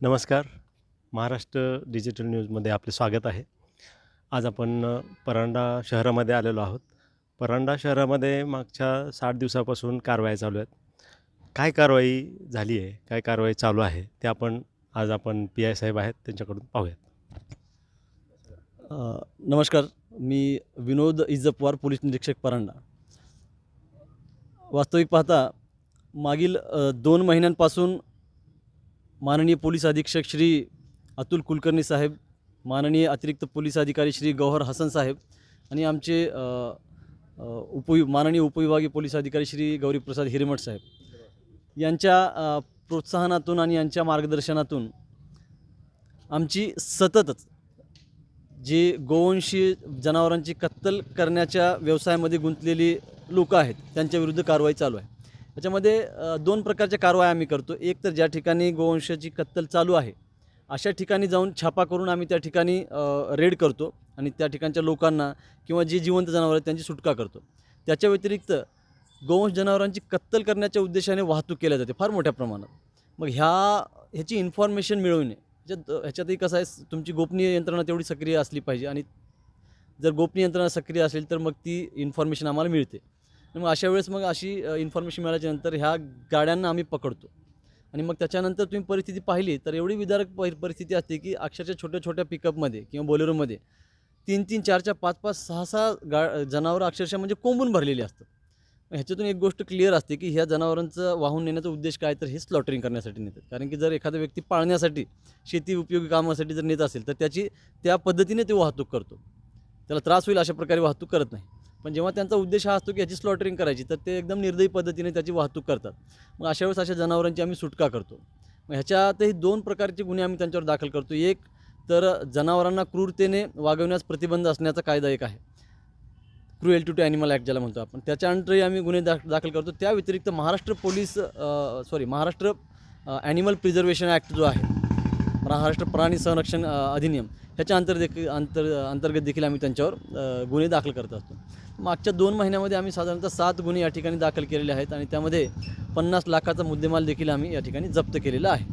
नमस्कार. महाराष्ट्र डिजिटल न्यूजमध्ये आपले स्वागत आहे. आज आपण परांडा शहरामध्ये आलेलो आहोत. परांडा शहरामध्ये मागच्या साठ दिवसापासून कारवाई चालू आहेत. काय कारवाई झाली आहे? काय कारवाई चालू आहे? ते आपण आज आपण पी आय साहेब आहेत त्यांच्याकडून पाहूयात. नमस्कार. मी विनोद इजपवार पोलीस निरीक्षक परांडा. वास्तविक पाहता मागील दोन महिन्यांपासून माननीय पोलीस अधीक्षक श्री अतुल कुलकर्णी साहेब माननीय अतिरिक्त पोलीस अधिकारी श्री गौहर हसन साहेब आणि आमचे उपवि माननीय उपविभागीय पोलीस अधिकारी श्री गौरीप्रसाद हिरेमठ साहेब. यांच्या प्रोत्साहनातून आणि यांच्या मार्गदर्शनातून आमची सततच जे गोवंशी जनावरांची कत्तल करण्याच्या व्यवसायामध्ये गुंतलेली लोक आहेत त्यांच्याविरुद्ध कारवाई चालू आहे. त्याच्यामध्ये दोन प्रकारच्या कारवाई आम्ही करतो. एक तर ज्या ठिकाणी गोवंशाची कत्तल चालू आहे अशा ठिकाणी जाऊन छापा करून आम्ही त्या ठिकाणी रेड करतो आणि त्या ठिकाणच्या लोकांना किंवा जी जिवंत जनावरं आहेत त्यांची सुटका करतो. त्याच्या व्यतिरिक्त गोवंश जनावरांची कत्तल करण्याच्या उद्देशाने वाहतूक केल्या जाते फार मोठ्या प्रमाणात. मग ह्या ह्याची इन्फॉर्मेशन मिळवणे ह्याच्यात ह्याच्यातही कसं आहे तुमची गोपनीय यंत्रणा तेवढी सक्रिय असली पाहिजे आणि जर गोपनीय यंत्रणा सक्रिय असेल तर मग ती इन्फॉर्मेशन आम्हाला मिळते. मग अशा वेळेस मग अशी इन्फॉर्मेशन मिळाल्याच्यानंतर ह्या गाड्यांना आम्ही पकडतो. आणि मग त्याच्यानंतर तुम्ही परिस्थिती पाहिली तर एवढी विदारक परि- परिस्थिती असते की अक्षरशः छोट्या छोट्या पिकअपमध्ये किंवा बोलेरोमध्ये तीन तीन चार चार पाच पाच सहा सहा गा जनावरं अक्षरशः म्हणजे कोंबून भरलेली असतात. मग ह्याच्यातून एक गोष्ट क्लिअर असते की ह्या जनावरांचं वाहून नेण्याचा उद्देश काय तर हे स्लॉटरिंग करण्यासाठी नेतात. कारण की जर एखादा व्यक्ती पाळण्यासाठी शेती उपयोगी कामासाठी जर नेत असेल तर त्याची त्या पद्धतीने ते वाहतूक करतो. त्याला त्रास होईल अशा प्रकारे वाहतूक करत नाही. पण जेव्हा त्यांचा उद्देश हा असतो की याची स्लॉटरिंग करायची तर ते एकदम निर्दयी पद्धतीने त्याची वाहतूक करतात. मग अशा वेळेस अशा जनावरांची आम्ही सुटका करतो. मग ह्याच्यातही दोन प्रकारचे गुन्हे आम्ही त्यांच्यावर दाखल करतो. एक तर जनावरांना क्रूरतेने वागवण्यास प्रतिबंध असण्याचा कायदा एक आहे. क्रुएल्टी टू ॲनिमल ॲक्ट ज्याला म्हणतो आपण. त्याच्या अंडरही आम्ही गुन्हे दाख दाखल करतो. त्या व्यतिरिक्त Maharashtra police sorry Maharashtra animal preservation act जो आहे महाराष्ट्र प्राणी संरक्षण अधिनियम ह्याच्या अंतर देखील अंतर अंतर्गत देखील आम्ही त्यांच्यावर गुन्हे दाखल करत असतो. मागच्या दोन महिन्यामध्ये आम्ही साधारणतः सात गुन्हे या ठिकाणी दाखल केलेले आहेत आणि त्यामध्ये पन्नास लाखाचा मुद्देमाल देखील आम्ही या ठिकाणी जप्त केलेला आहे.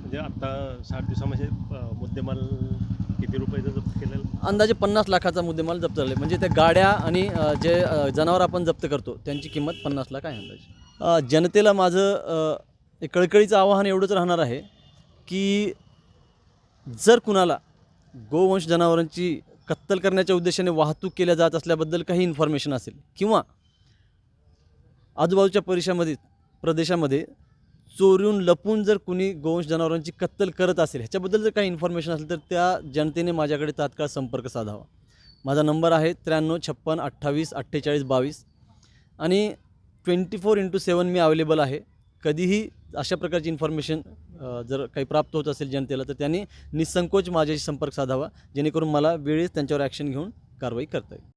म्हणजे आत्ता साठ दिवसामध्ये मुद्देमाल किती रुपयाचं जप्त केलेलं? अंदाजे पन्नास लाखाचा मुद्देमाल जप्त झाले म्हणजे त्या गाड्या आणि जे जनावर आपण जप्त करतो त्यांची किंमत पन्नास लाख आहे अंदाजे. जनतेला माझं कळकळीचं आवाहन एवढंच राहणार आहे की जर कुणाला गोवंश जनावरांची कत्तल करण्याच्या उद्देशाने वाहतूक केल्या जात असल्याबद्दल काही इन्फॉर्मेशन असेल किंवा आजूबाजूच्या परिसरामध्ये प्रदेशामध्ये चोरून लपून जर कुणी गोवंश जनावरांची कत्तल करत असेल ह्याच्याबद्दल जर काही इन्फॉर्मेशन असेल तर त्या जनतेने माझ्याकडे तात्काळ संपर्क साधावा. माझा नंबर आहे त्र्याण्णव छप्पन अठ्ठावीस अठ्ठेचाळीस बावीस आणि ट्वेंटी फोर इंटू सेवन मी अवेलेबल आहे. कधीही अशा प्रकारची इन्फॉर्मेशन जर काही प्राप्त होत असेल जनतेला तर त्यांनी निसंकोच माझ्याशी संपर्क साधावा जेणेकरून मला वेळेस त्यांच्यावर ॲक्शन घेऊन कारवाई करता येईल.